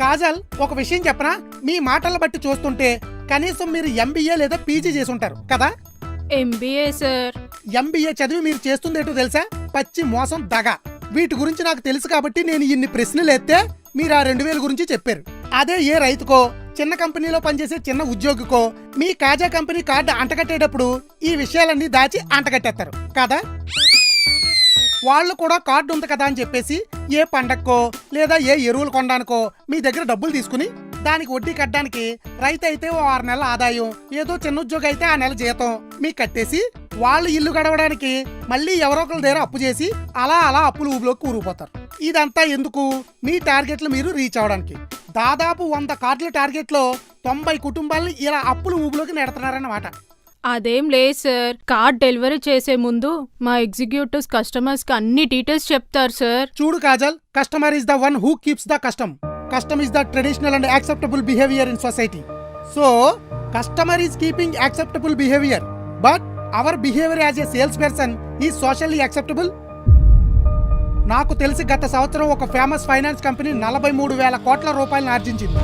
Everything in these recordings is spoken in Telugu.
కాజల్ ఒక విషయం చెప్పనా? మీ మాటల బట్టి చూస్తుంటే కనీసం మీరు ఎంబీఏ లేదా పీజీ చేసి ఉంటారు కదా? ఎంబీఏ సార్ ఎంబీఏ చదివి మీరు చేస్తుందేటో తెలుసా? పచ్చి మోసం దగ. వీటి గురించి నాకు తెలుసు కాబట్టి నేను ఇన్ని ప్రశ్నలు ఎత్తే మీరు ఆ రెండు వేల గురించి చెప్పారు. అదే ఏ రైతుకో చిన్న కంపెనీలో పనిచేసే చిన్న ఉద్యోగికో మీ కాజా కంపెనీ కార్డు అంటగట్టేటప్పుడు ఈ విషయాలన్నీ దాచి అంటగట్టేస్తారు కదా? వాళ్ళు కూడా కార్డు ఉంది కదా అని చెప్పేసి ఏ పండక్కో లేదా ఏ ఎరువులు కొనడానికో మీ దగ్గర డబ్బులు తీసుకుని దానికి వడ్డీ కట్టడానికి రైతు అయితే ఓ ఆరు నెలల ఆదాయం ఏదో చిన్న ఉద్యోగం అయితే ఆ నెల జీతం మీకు కట్టేసి వాళ్ళు ఇల్లు గడవడానికి మళ్ళీ ఎవరో ఒకరి దగ్గర అప్పు చేసి అలా అలా అప్పులు ఊబిలోకి కూరుకుపోతారు ఇదంతా ఎందుకు? మీ టార్గెట్లు మీరు రీచ్ అవడానికి దాదాపు వంద కార్డుల టార్గెట్లో తొంభై కుటుంబాలను ఇలా అప్పులు ఊబిలోకి నెడుతున్నారన్నమాట. అదేం లేదు సార్. కార్డ్ డెలివరీ చేసే ముందు మా ఎగ్జిక్యూటివ్స్ కస్టమర్స్కి అన్ని డీటెయిల్స్ చెప్తారు సార్. చూడు Kajal customer is the one who keeps the custom. Custom is the traditional and acceptable behaviour in society. So customer is keeping acceptable behaviour but our behaviour as a sales person ఈ సోషల్లీ యాక్సెప్టబుల్ నాకు తెలిసి గత సంవత్సరం ఒక ఫేమస్ ఫైనాన్స్ కంపెనీ నలభై మూడు వేల కోట్ల రూపాయలను ఆర్జించింది.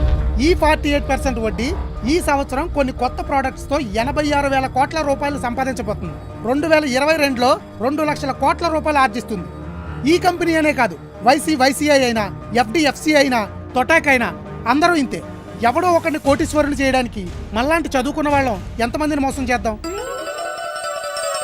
ఈ ఫార్టీ ఎయిట్ పర్సెంట్ వడ్డీ ఈ సంవత్సరం కొన్ని కొత్త ప్రోడక్ట్స్తో ఎనభై ఆరు వేల కోట్ల రూపాయలు సంపాదించబోతుంది. రెండు వేల ఇరవై రెండులో రెండు లక్షల కోట్ల రూపాయలు ఆర్జిస్తుంది. ఈ కంపెనీ అనే కాదు వైసీ వైసీఐ అయినా ఎఫ్డిఎఫ్సి అయినా తొటాక్ అయినా అందరూ ఇంతే. ఎవడో ఒకరిని కోటీశ్వరుని చేయడానికి మళ్ళాంటి చదువుకున్న వాళ్ళం ఎంతమందిని మోసం చేద్దాం?